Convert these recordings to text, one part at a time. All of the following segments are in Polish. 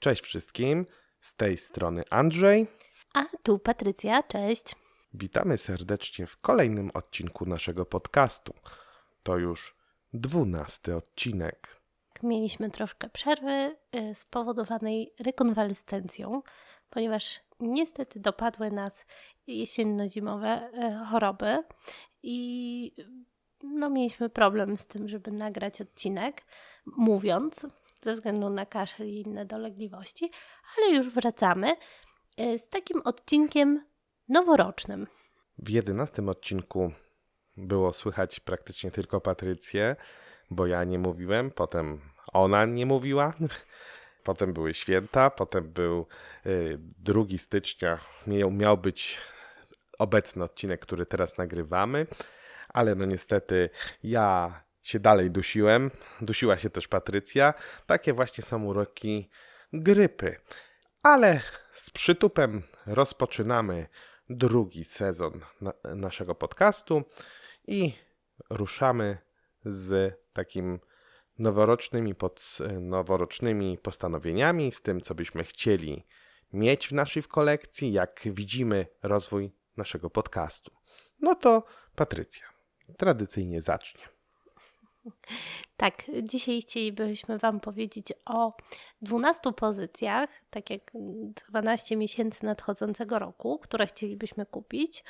Cześć wszystkim, z tej strony Andrzej. A tu Patrycja, cześć. Witamy serdecznie w kolejnym odcinku naszego podcastu. To już dwunasty odcinek. Mieliśmy troszkę przerwy y, spowodowanej rekonwalescencją, ponieważ niestety dopadły nas jesienno-zimowe y, choroby i no, mieliśmy problem z tym, żeby nagrać odcinek, mówiąc, ze względu na kaszel i inne dolegliwości, ale już wracamy y, z takim odcinkiem noworocznym. W jedenastym odcinku było słychać praktycznie tylko Patrycję, bo ja nie mówiłem, potem ona nie mówiła. Potem były święta, potem był y, 2 stycznia, miał, miał być obecny odcinek, który teraz nagrywamy, ale no niestety ja się dalej dusiłem, dusiła się też Patrycja. Takie właśnie są uroki grypy. Ale z przytupem rozpoczynamy drugi sezon na, naszego podcastu i ruszamy z takim noworocznymi, pod, noworocznymi postanowieniami, z tym, co byśmy chcieli mieć w naszej kolekcji, jak widzimy rozwój naszego podcastu. No to Patrycja, tradycyjnie zacznie. Tak, dzisiaj chcielibyśmy Wam powiedzieć o 12 pozycjach, tak jak 12 miesięcy nadchodzącego roku, które chcielibyśmy kupić,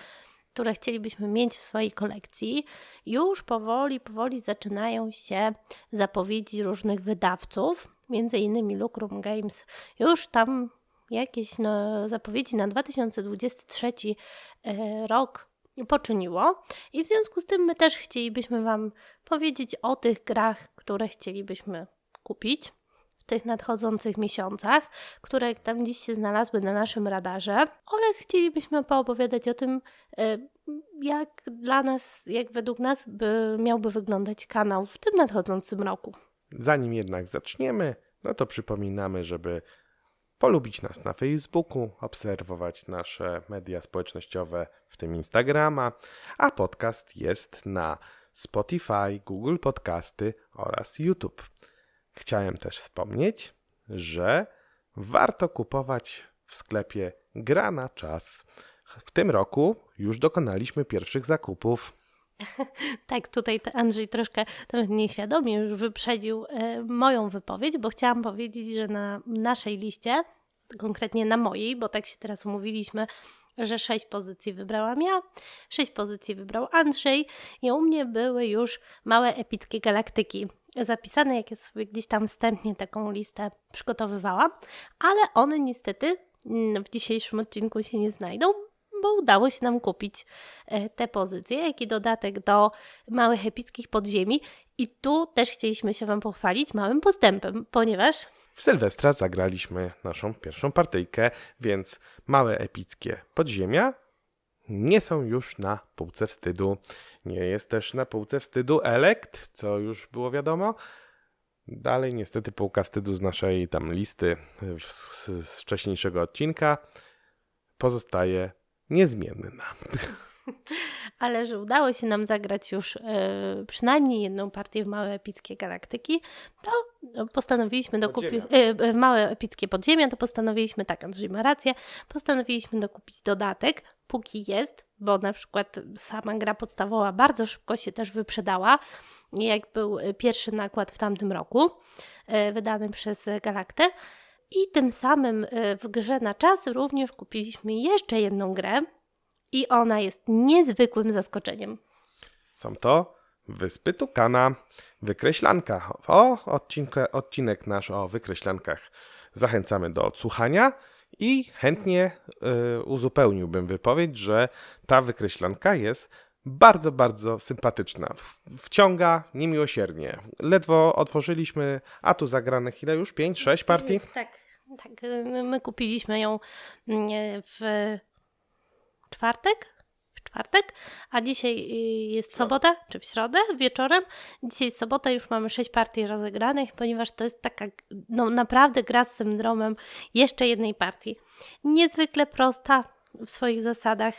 które chcielibyśmy mieć w swojej kolekcji. Już powoli, powoli zaczynają się zapowiedzi różnych wydawców, między innymi Lucrum Games. Już tam jakieś no, zapowiedzi na 2023 e, rok poczyniło. I w związku z tym my też chcielibyśmy Wam powiedzieć o tych grach, które chcielibyśmy kupić w tych nadchodzących miesiącach, które tam dziś się znalazły na naszym radarze, oraz chcielibyśmy poopowiadać o tym, e, jak dla nas, jak według nas by, miałby wyglądać kanał w tym nadchodzącym roku. Zanim jednak zaczniemy, no to przypominamy, żeby polubić nas na Facebooku, obserwować nasze media społecznościowe, w tym Instagrama, a podcast jest na Spotify, Google Podcasty oraz YouTube. Chciałem też wspomnieć, że warto kupować w sklepie Gra na czas. W tym roku już dokonaliśmy pierwszych zakupów. Tak, tutaj Andrzej troszkę nieświadomie już wyprzedził e, moją wypowiedź, bo chciałam powiedzieć, że na naszej liście, konkretnie na mojej, bo tak się teraz umówiliśmy, że sześć pozycji wybrałam ja, sześć pozycji wybrał Andrzej i u mnie były już małe epickie galaktyki zapisane, jak ja sobie gdzieś tam wstępnie taką listę przygotowywałam, ale one niestety w dzisiejszym odcinku się nie znajdą, bo udało się nam kupić e, te pozycje, jak i dodatek do małych epickich podziemi. I tu też chcieliśmy się Wam pochwalić małym postępem, ponieważ w Sylwestra zagraliśmy naszą pierwszą partyjkę, więc małe epickie podziemia nie są już na półce wstydu. Nie jest też na półce wstydu Elekt, co już było wiadomo. Dalej niestety półka wstydu z naszej tam listy z, z wcześniejszego odcinka pozostaje niezmienna. Ale że udało się nam zagrać już yy, przynajmniej jedną partię w małe epickie galaktyki, to postanowiliśmy dokupić yy, małe epickie podziemia, to postanowiliśmy, tak Andrzej ma rację, postanowiliśmy dokupić dodatek, póki jest, bo na przykład sama gra podstawowa bardzo szybko się też wyprzedała, jak był pierwszy nakład w tamtym roku, yy, wydany przez Galaktę. I tym samym w grze na czas również kupiliśmy jeszcze jedną grę, i ona jest niezwykłym zaskoczeniem. Są to Wyspy Tukana, wykreślanka. O, odcinka, odcinek nasz o wykreślankach zachęcamy do odsłuchania i chętnie y, uzupełniłbym wypowiedź, że ta wykreślanka jest bardzo, bardzo sympatyczna. Wciąga niemiłosiernie. Ledwo otworzyliśmy, a tu zagrane chwilę już 5-6 partii. Tak, tak. My kupiliśmy ją mm, w czwartek? W czwartek, a dzisiaj y, jest sobota, czy w środę wieczorem. Dzisiaj jest sobota, już mamy sześć partii rozegranych, ponieważ to jest taka no, naprawdę gra z syndromem jeszcze jednej partii. Niezwykle prosta w swoich zasadach,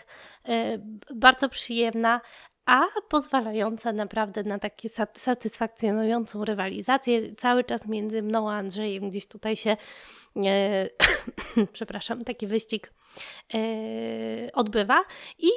y, bardzo przyjemna, a pozwalająca naprawdę na takie sat- satysfakcjonującą rywalizację. Cały czas między mną a Andrzejem gdzieś tutaj się, e, przepraszam, taki wyścig e, odbywa i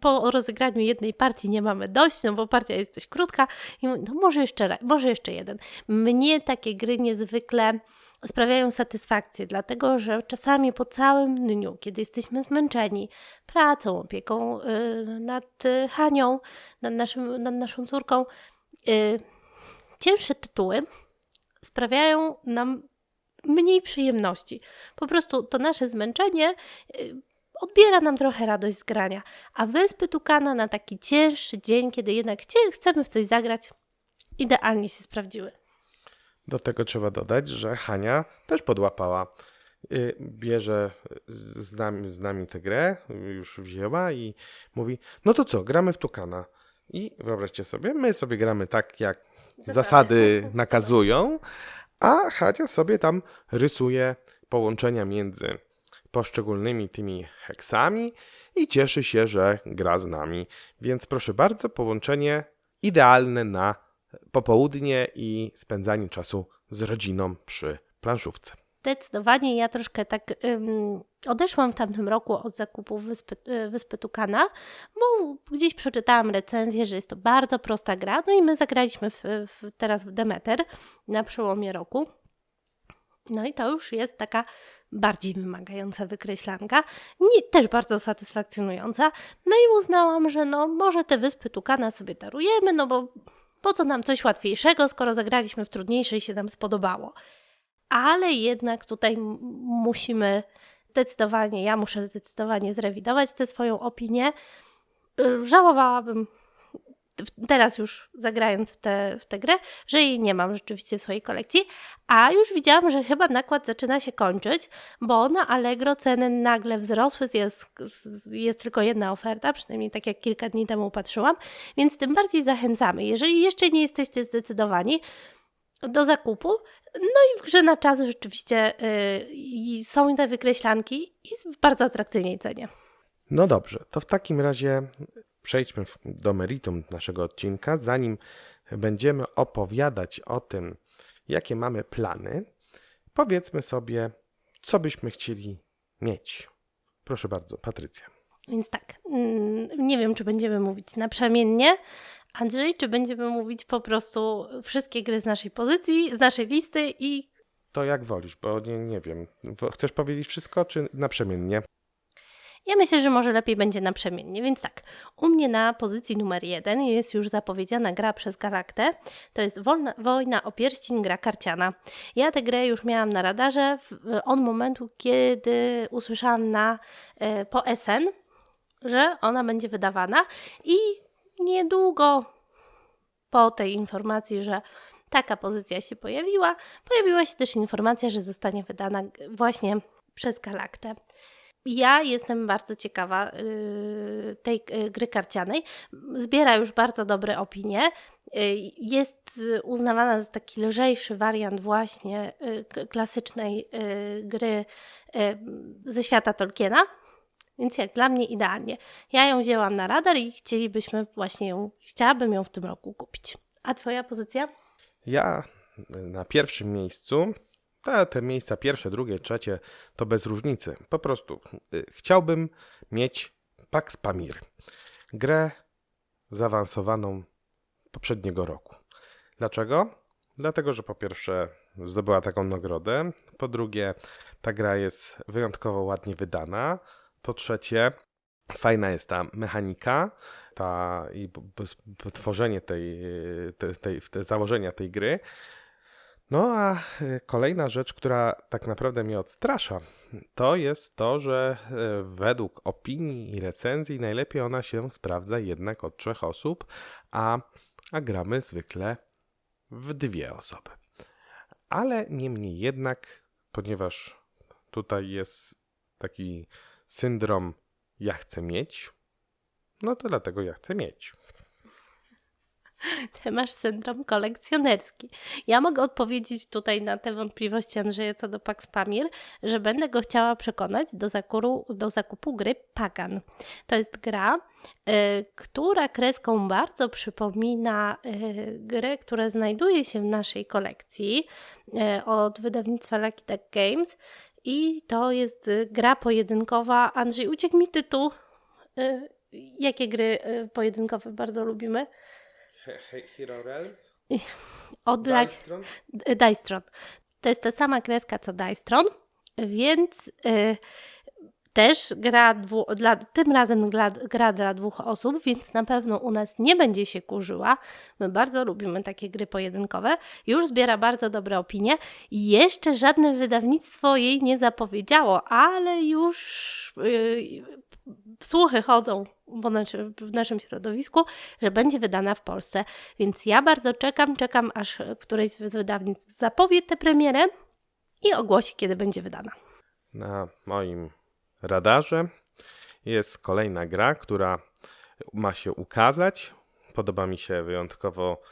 po rozegraniu jednej partii nie mamy dość, no bo partia jest dość krótka i no może jeszcze, może jeszcze jeden. Mnie takie gry niezwykle sprawiają satysfakcję, dlatego że czasami po całym dniu, kiedy jesteśmy zmęczeni pracą, opieką y, nad Hanią, nad, naszym, nad naszą córką, y, cięższe tytuły sprawiają nam mniej przyjemności. Po prostu to nasze zmęczenie y, odbiera nam trochę radość z grania, a Wyspy Tukana na taki cięższy dzień, kiedy jednak chcemy w coś zagrać, idealnie się sprawdziły. Do tego trzeba dodać, że Hania też podłapała. Y, Bierze z z nami, z nami tę grę, już wzięła i mówi: No to co, gramy w Tukana. I wyobraźcie sobie, my sobie gramy tak, jak Zasady. zasady nakazują, a Hania sobie tam rysuje połączenia między poszczególnymi tymi heksami i cieszy się, że gra z nami. Więc proszę bardzo, połączenie idealne na popołudnie i spędzanie czasu z rodziną przy planszówce. Zdecydowanie ja troszkę tak ym, odeszłam w tamtym roku od zakupów Wyspy, y, Wyspy Tukana, bo gdzieś przeczytałam recenzję, że jest to bardzo prosta gra, no i my zagraliśmy w, w, teraz w Demeter na przełomie roku. No i to już jest taka bardziej wymagająca wykreślanka, nie, też bardzo satysfakcjonująca. No i uznałam, że no może te Wyspy Tukana sobie darujemy, no bo po co nam coś łatwiejszego, skoro zagraliśmy w trudniejsze i się nam spodobało ale jednak tutaj musimy zdecydowanie, ja muszę zdecydowanie zrewidować tę swoją opinię. Żałowałabym teraz już zagrając w tę w tę grę, że jej nie mam rzeczywiście w swojej kolekcji, a już widziałam, że chyba nakład zaczyna się kończyć, bo na Allegro ceny nagle wzrosły, jest, jest tylko jedna oferta, przynajmniej tak jak kilka dni temu patrzyłam, więc tym bardziej zachęcamy. Jeżeli jeszcze nie jesteście zdecydowani do zakupu, no i w grze na czas rzeczywiście y, i są te wykreślanki i w bardzo atrakcyjnej cenie. No dobrze, to w takim razie przejdźmy do meritum naszego odcinka. Zanim będziemy opowiadać o tym, jakie mamy plany, powiedzmy sobie, co byśmy chcieli mieć. Proszę bardzo, Patrycja. Więc tak, mm, nie wiem, czy będziemy mówić naprzemiennie, Andrzej, czy będziemy mówić po prostu wszystkie gry z naszej pozycji, z naszej listy i To jak wolisz, bo nie, nie wiem. Chcesz powiedzieć wszystko, czy naprzemiennie? Ja myślę, że może lepiej będzie naprzemiennie, więc tak. U mnie na pozycji numer jeden jest już zapowiedziana gra przez Galaktę. To jest Wolna, Wojna o Pierścień, gra karciana. Ja tę grę już miałam na radarze w, od momentu, kiedy usłyszałam na, e, po SN, że ona będzie wydawana i niedługo po tej informacji, że taka pozycja się pojawiła, pojawiła się też informacja, że zostanie wydana właśnie przez Galaktę. Ja jestem bardzo ciekawa y, tej y, gry karcianej. Zbiera już bardzo dobre opinie. Y, Jest uznawana za taki lżejszy wariant właśnie klasycznej gry ze świata Tolkiena. Więc jak dla mnie idealnie. Ja ją wzięłam na radar i chcielibyśmy właśnie ją, chciałabym ją w tym roku kupić. A twoja pozycja? Ja na pierwszym miejscu, te, te miejsca pierwsze, drugie, trzecie, to bez różnicy. Po prostu y, chciałbym mieć Pax Pamir. Grę zaawansowaną poprzedniego roku. Dlaczego? Dlatego, że po pierwsze zdobyła taką nagrodę, po drugie ta gra jest wyjątkowo ładnie wydana, po trzecie fajna jest ta mechanika, ta i tworzenie tej, y, te, tej, te założenia tej gry. No a y, kolejna rzecz, która tak naprawdę mnie odstrasza, to jest to, że y, według opinii i recenzji najlepiej ona się sprawdza jednak od trzech osób, a, a gramy zwykle w dwie osoby. Ale niemniej jednak, ponieważ tutaj jest taki syndrom ja chcę mieć, no to dlatego ja chcę mieć. Ty masz syndrom kolekcjonerski. Ja mogę odpowiedzieć tutaj na te wątpliwości Andrzeja co do Pax Pamir, że będę go chciała przekonać do, zakuru, do zakupu gry Pagan. To jest gra, y, która kreską bardzo przypomina y, grę, która znajduje się w naszej kolekcji y, od wydawnictwa Lucky Duck Games. I to jest y, gra pojedynkowa. Andrzej, uciekł mi tytuł. Y, jakie gry y, pojedynkowe bardzo lubimy? Hero Realms? Od Lucky Dystron. To jest ta sama kreska co Dystron, więc y, też gra dwu, dla, tym razem gra, gra dla dwóch osób, więc na pewno u nas nie będzie się kurzyła. My bardzo lubimy takie gry pojedynkowe. Już zbiera bardzo dobre opinie i jeszcze żadne wydawnictwo jej nie zapowiedziało, ale już y, słuchy chodzą po naczy, w naszym środowisku, że będzie wydana w Polsce. Więc ja bardzo czekam, czekam aż któreś z wydawnictw zapowie tę premierę i ogłosi, kiedy będzie wydana. Na moim radarze jest kolejna gra, która ma się ukazać. Podoba mi się wyjątkowo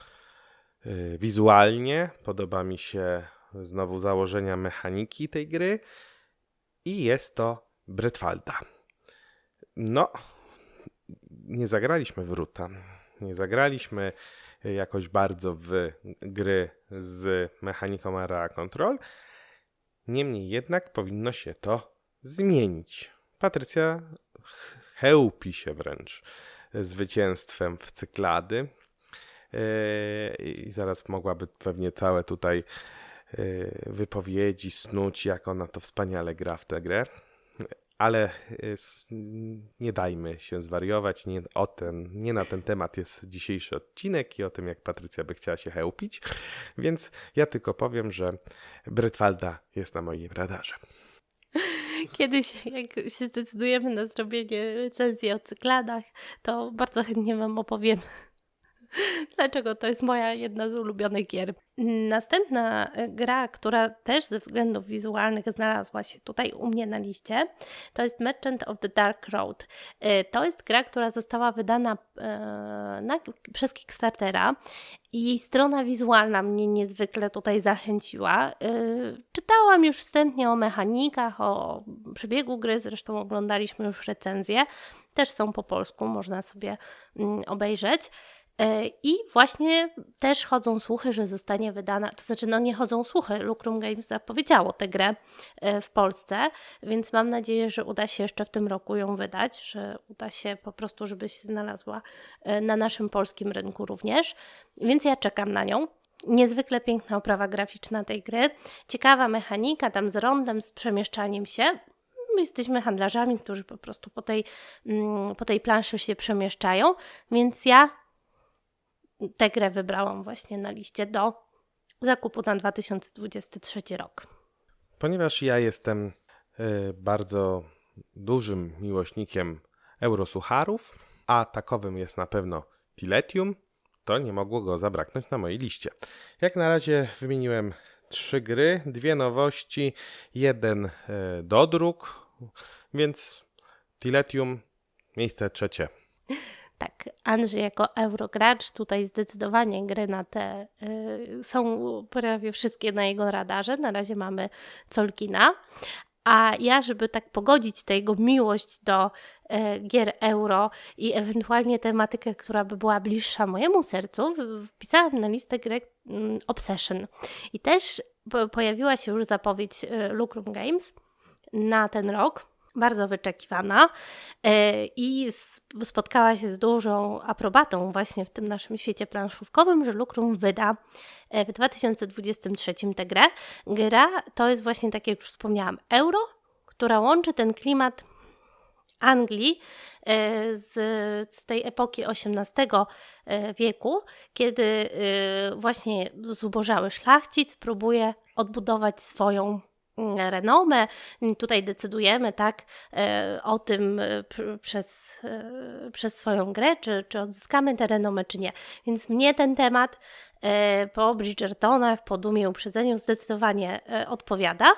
y, wizualnie, podoba mi się znowu założenia mechaniki tej gry i jest to Bretwalda. No, nie zagraliśmy w Ruta. Nie zagraliśmy jakoś bardzo w gry z mechaniką Area Control. Niemniej jednak powinno się to zmienić. Patrycja chełpi się wręcz zwycięstwem w cyklady. Yy, I zaraz mogłaby pewnie całe tutaj yy, wypowiedzi snuć, jak ona to wspaniale gra w tę grę. Ale yy, nie dajmy się zwariować. Nie, o ten, nie na ten temat jest dzisiejszy odcinek i o tym, jak Patrycja by chciała się chełpić. Więc ja tylko powiem, że Bretwalda jest na moim radarze. Kiedyś, jak się zdecydujemy na zrobienie recenzji o cykladach, to bardzo chętnie Wam opowiem, dlaczego to jest moja jedna z ulubionych gier. Następna gra, która też ze względów wizualnych znalazła się tutaj u mnie na liście, to jest Merchant of the Dark Road. To jest gra, która została wydana na, przez Kickstartera i strona wizualna mnie niezwykle tutaj zachęciła. Czytałam już wstępnie o mechanikach, o przebiegu gry, zresztą oglądaliśmy już recenzje. Też są po polsku, można sobie obejrzeć. I właśnie też chodzą słuchy, że zostanie wydana, to znaczy no nie chodzą słuchy, Lucrum Games zapowiedziało tę grę w Polsce, więc mam nadzieję, że uda się jeszcze w tym roku ją wydać, że uda się po prostu, żeby się znalazła na naszym polskim rynku również, więc ja czekam na nią. Niezwykle piękna oprawa graficzna tej gry, ciekawa mechanika tam z rondem, z przemieszczaniem się, My jesteśmy handlarzami, którzy po prostu po tej, po tej planszy się przemieszczają, więc ja tę grę wybrałam właśnie na liście do zakupu na 2023 rok. Ponieważ ja jestem y, bardzo dużym miłośnikiem eurosucharów, a takowym jest na pewno Tiletium, to nie mogło go zabraknąć na mojej liście. Jak na razie wymieniłem trzy gry, dwie nowości, jeden y, dodruk, więc Tiletium miejsce trzecie. Tak, Andrzej jako eurogracz, tutaj zdecydowanie gry na te y, są prawie wszystkie na jego radarze. Na razie mamy Colkina. A ja, żeby tak pogodzić tę jego miłość do y, gier euro i ewentualnie tematykę, która by była bliższa mojemu sercu, wpisałam na listę grę y, Obsession. I też po, pojawiła się już zapowiedź y, Lucrum Games na ten rok bardzo wyczekiwana i spotkała się z dużą aprobatą właśnie w tym naszym świecie planszówkowym, że Lucrum wyda w 2023 tę grę. Gra to jest właśnie, tak jak już wspomniałam, euro, która łączy ten klimat Anglii z, z tej epoki XVIII wieku, kiedy właśnie zubożały szlachcic próbuje odbudować swoją renomę. Tutaj decydujemy tak e, o tym e, przez, e, przez swoją grę, czy, czy odzyskamy tę renomę, czy nie. Więc mnie ten temat po Bridgertonach, po Dumie Uprzedzeniu zdecydowanie odpowiada.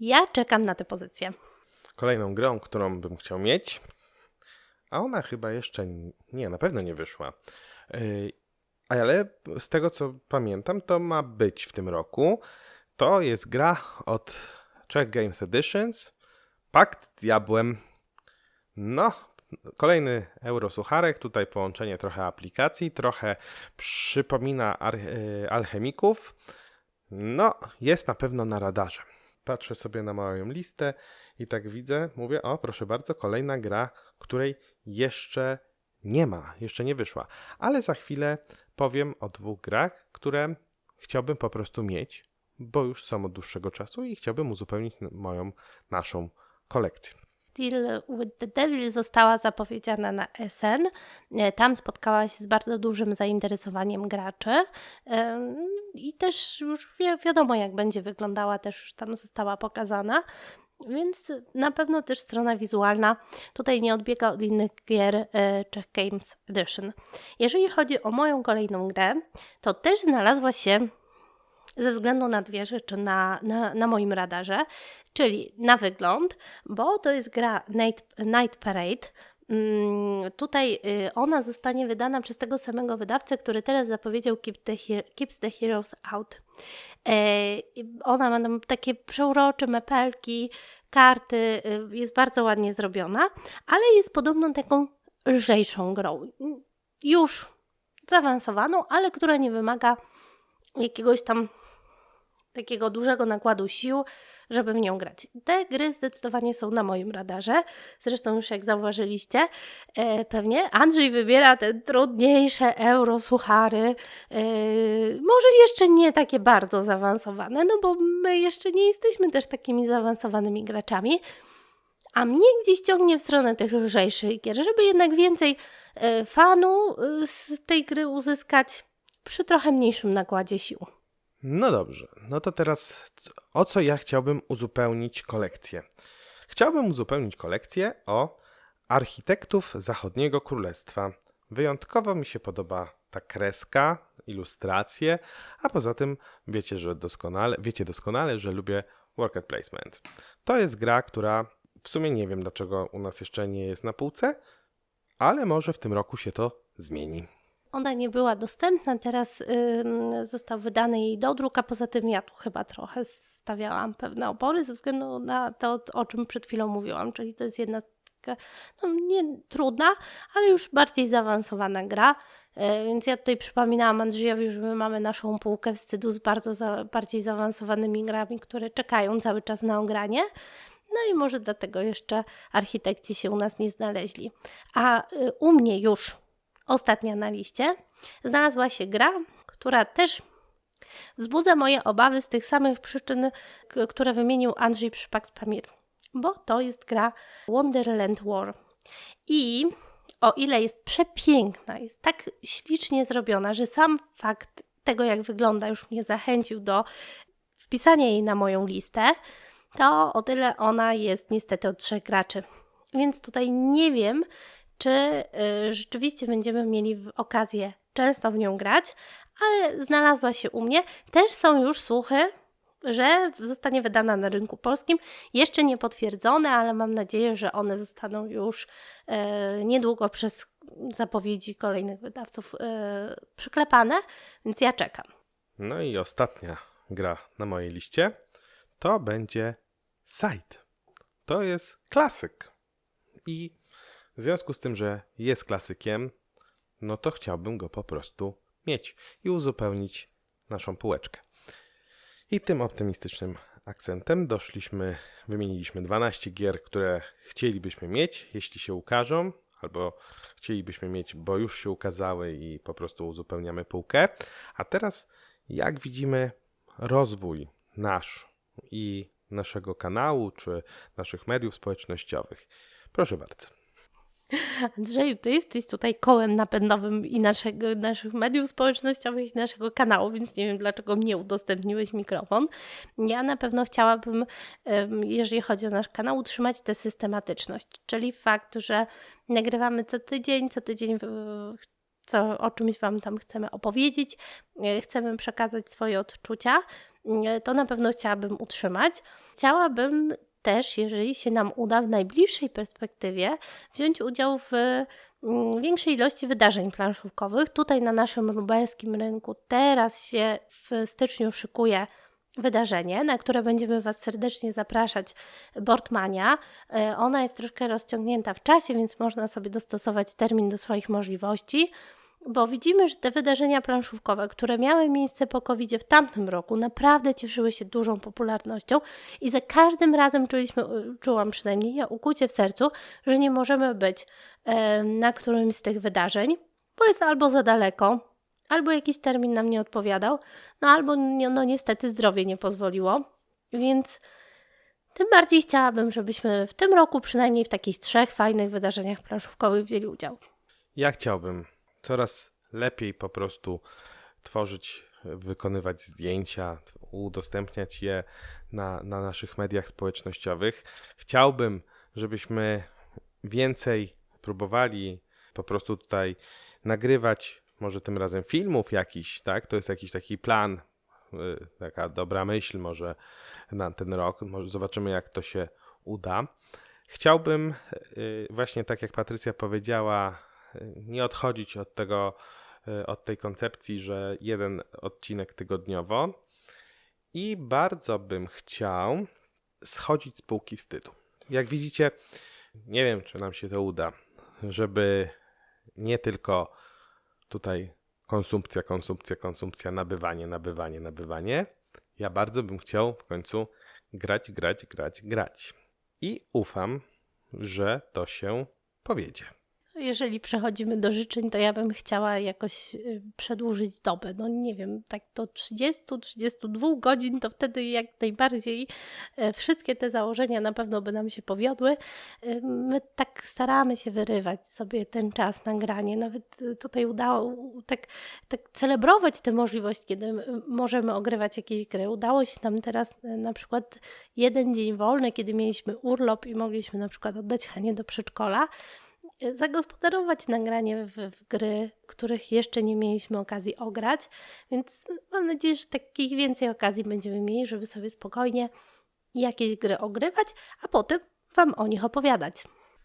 Ja czekam na tę pozycję. Kolejną grą, którą bym chciał mieć, a ona chyba jeszcze nie, na pewno nie wyszła, Ale z tego co pamiętam, to ma być w tym roku. To jest gra od Czech Games Editions. Pakt Diabłem. No, kolejny eurosucharek. Tutaj połączenie trochę aplikacji, trochę przypomina e, alchemików. No, jest na pewno na radarze. Patrzę sobie na moją listę i tak widzę, mówię, o proszę bardzo, kolejna gra, której jeszcze nie ma, jeszcze nie wyszła. Ale za chwilę powiem o dwóch grach, które chciałbym po prostu mieć, bo już są od dłuższego czasu i chciałbym uzupełnić moją, naszą kolekcję. Deal with the Devil została zapowiedziana na SN. E, Tam spotkała się z bardzo dużym zainteresowaniem graczy Em, i też już wi- wiadomo, jak będzie wyglądała, też już tam została pokazana. Więc na pewno też strona wizualna tutaj nie odbiega od innych gier e, Czech Games Edition. Jeżeli chodzi o moją kolejną grę, to też znalazła się ze względu na dwie rzeczy na, na, na moim radarze, czyli na wygląd, bo to jest gra Night, Night Parade. Mm, tutaj y, ona zostanie wydana przez tego samego wydawcę, który teraz zapowiedział Keep the He- Keeps the Heroes Out. E, ona ma takie przeurocze mepelki, karty, y, jest bardzo ładnie zrobiona, ale jest podobną taką lżejszą grą. Już zaawansowaną, ale która nie wymaga jakiegoś tam takiego dużego nakładu sił, żeby w nią grać. Te gry zdecydowanie są na moim radarze. Zresztą już jak zauważyliście, e, pewnie Andrzej wybiera te trudniejsze eurosuchary. E, może jeszcze nie takie bardzo zaawansowane, no bo my jeszcze nie jesteśmy też takimi zaawansowanymi graczami. A mnie gdzieś ciągnie w stronę tych lżejszych gier, żeby jednak więcej e, fanu e, z tej gry uzyskać przy trochę mniejszym nakładzie sił. No dobrze, no to teraz o co ja chciałbym uzupełnić kolekcję? Chciałbym uzupełnić kolekcję o architektów zachodniego królestwa. Wyjątkowo mi się podoba ta kreska, ilustracje, a poza tym wiecie, że doskonale, wiecie doskonale, że lubię worker placement. To jest gra, która w sumie nie wiem dlaczego u nas jeszcze nie jest na półce, ale może w tym roku się to zmieni. Ona nie była dostępna, teraz został wydany jej dodruk, a poza tym ja tu chyba trochę stawiałam pewne opory ze względu na to, o czym przed chwilą mówiłam, czyli to jest jedna no nie trudna, ale już bardziej zaawansowana gra. E, Więc ja tutaj przypominałam Andrzejowi, że my mamy naszą półkę wstydu z bardzo za, bardziej zaawansowanymi grami, które czekają cały czas na ogranie. No i może dlatego jeszcze architekci się u nas nie znaleźli. A y, u mnie już ostatnia na liście, znalazła się gra, która też wzbudza moje obawy z tych samych przyczyn, które wymienił Andrzej Przypak z Pamir. Bo to jest gra Wonderland War. I o ile jest przepiękna, jest tak ślicznie zrobiona, że sam fakt tego, jak wygląda, już mnie zachęcił do wpisania jej na moją listę, to o tyle ona jest niestety od trzech graczy. Więc tutaj nie wiem, czy y, rzeczywiście będziemy mieli okazję często w nią grać, ale znalazła się u mnie. Też są już słuchy, że zostanie wydana na rynku polskim. Jeszcze nie potwierdzone, ale mam nadzieję, że one zostaną już e, niedługo przez zapowiedzi kolejnych wydawców e, przyklepane, więc ja czekam. No i ostatnia gra na mojej liście to będzie Side. To jest klasyk. I w związku z tym, że jest klasykiem, no to chciałbym go po prostu mieć i uzupełnić naszą półeczkę. I tym optymistycznym akcentem doszliśmy, wymieniliśmy 12 gier, które chcielibyśmy mieć, jeśli się ukażą, albo chcielibyśmy mieć, bo już się ukazały i po prostu uzupełniamy półkę. A teraz, jak widzimy, rozwój nasz i naszego kanału, czy naszych mediów społecznościowych. Proszę bardzo. Andrzeju, ty jesteś tutaj kołem napędowym i naszego, naszych mediów społecznościowych, i naszego kanału, więc nie wiem, dlaczego mnie udostępniłeś mikrofon. Ja na pewno chciałabym, jeżeli chodzi o nasz kanał, utrzymać tę systematyczność, czyli fakt, że nagrywamy co tydzień, co tydzień co, o czymś Wam tam chcemy opowiedzieć, e, chcemy przekazać swoje odczucia, e, to na pewno chciałabym utrzymać. Chciałabym też, jeżeli się nam uda w najbliższej perspektywie, wziąć udział w mm, większej ilości wydarzeń planszówkowych. Tutaj na naszym lubelskim rynku teraz się w styczniu szykuje wydarzenie, na które będziemy Was serdecznie zapraszać, Boardmania. E, Ona jest troszkę rozciągnięta w czasie, więc można sobie dostosować termin do swoich możliwości, bo widzimy, że te wydarzenia planszówkowe, które miały miejsce po covid w tamtym roku, naprawdę cieszyły się dużą popularnością i za każdym razem czuliśmy, czułam przynajmniej ja, ukucie w sercu, że nie możemy być e, na którymś z tych wydarzeń, bo jest albo za daleko, albo jakiś termin nam nie odpowiadał, no albo no niestety zdrowie nie pozwoliło. Więc tym bardziej chciałabym, żebyśmy w tym roku przynajmniej w takich trzech fajnych wydarzeniach planszówkowych wzięli udział. Ja chciałbym coraz lepiej po prostu tworzyć, wykonywać zdjęcia, udostępniać je na, na naszych mediach społecznościowych. Chciałbym, żebyśmy więcej próbowali po prostu tutaj nagrywać, może tym razem filmów jakiś, tak? To jest jakiś taki plan, y, taka dobra myśl może na ten rok. Może zobaczymy, jak to się uda. Chciałbym y, właśnie tak jak Patrycja powiedziała, nie odchodzić od tego, y, od tej koncepcji, że jeden odcinek tygodniowo i bardzo bym chciał schodzić z półki wstydu. Jak widzicie, nie wiem, czy nam się to uda, żeby nie tylko tutaj konsumpcja, konsumpcja, konsumpcja, nabywanie, nabywanie, nabywanie. Ja bardzo bym chciał w końcu grać, grać, grać, grać. I ufam, że to się powiedzie. Jeżeli przechodzimy do życzeń, to ja bym chciała jakoś y, przedłużyć dobę. No nie wiem, tak do 30-32 godzin, to wtedy jak najbardziej e, wszystkie te założenia na pewno by nam się powiodły. E, My tak staramy się wyrywać sobie ten czas na granie. Nawet y, tutaj udało tak, tak celebrować tę możliwość, kiedy możemy ogrywać jakieś gry. Udało się nam teraz e, na przykład jeden dzień wolny, kiedy mieliśmy urlop i mogliśmy na przykład oddać Hanie do przedszkola zagospodarować nagranie w, w gry, których jeszcze nie mieliśmy okazji ograć, więc mam nadzieję, że takich więcej okazji będziemy mieli, żeby sobie spokojnie jakieś gry ogrywać, a potem Wam o nich opowiadać.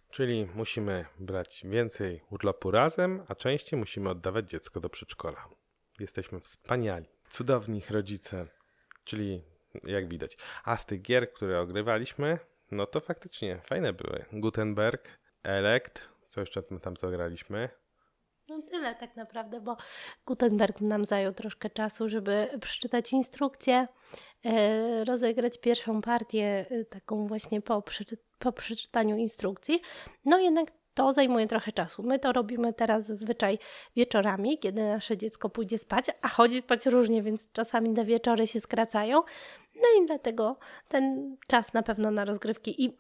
Czyli musimy brać więcej urlopu razem, a częściej musimy oddawać dziecko do przedszkola. Jesteśmy wspaniali, cudowni rodzice, czyli jak widać. A z tych gier, które ogrywaliśmy, no to faktycznie fajne były. Gutenberg, Elect, co jeszcze tam zagraliśmy? No tyle tak naprawdę, bo Gutenberg nam zajął troszkę czasu, żeby przeczytać instrukcję, e, rozegrać pierwszą partię, e, taką właśnie po, przeczy- po przeczytaniu instrukcji. No jednak to zajmuje trochę czasu. My to robimy teraz zazwyczaj wieczorami, kiedy nasze dziecko pójdzie spać, a chodzi spać różnie, więc czasami te wieczory się skracają. No i dlatego ten czas na pewno na rozgrywki i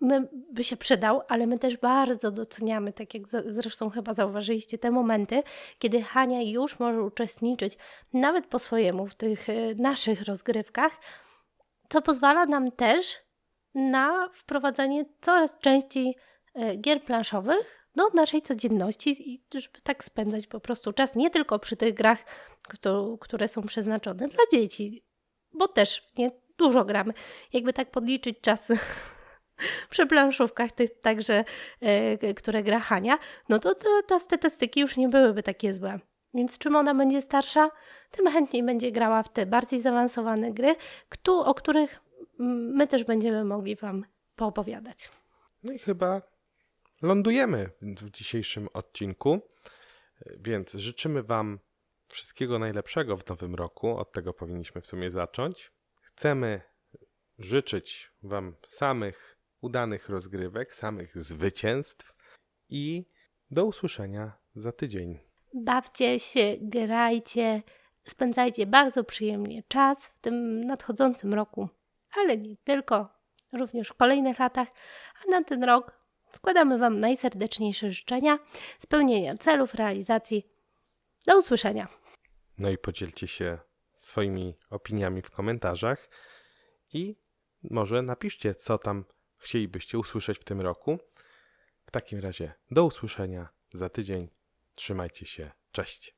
my by się przydał, ale my też bardzo doceniamy, tak jak zresztą chyba zauważyliście, te momenty, kiedy Hania już może uczestniczyć nawet po swojemu w tych e, naszych rozgrywkach, co pozwala nam też na wprowadzanie coraz częściej e, gier planszowych do naszej codzienności i żeby tak spędzać po prostu czas nie tylko przy tych grach, które są przeznaczone dla dzieci, bo też nie dużo gramy. Jakby tak podliczyć czas przy planszówkach, tych także, e, które gra Hania, no to, to te statystyki już nie byłyby takie złe. Więc czym ona będzie starsza, tym chętniej będzie grała w te bardziej zaawansowane gry, któ- o których my też będziemy mogli Wam poopowiadać. No i chyba lądujemy w dzisiejszym odcinku, więc życzymy Wam wszystkiego najlepszego w nowym roku. Od tego powinniśmy w sumie zacząć. Chcemy życzyć Wam samych udanych rozgrywek, samych zwycięstw i do usłyszenia za tydzień. Bawcie się, grajcie, spędzajcie bardzo przyjemnie czas w tym nadchodzącym roku, ale nie tylko, również w kolejnych latach, a na ten rok składamy Wam najserdeczniejsze życzenia, spełnienia celów, realizacji. Do usłyszenia. No i podzielcie się swoimi opiniami w komentarzach i może napiszcie, co tam chcielibyście usłyszeć w tym roku. W takim razie do usłyszenia za tydzień. Trzymajcie się. Cześć.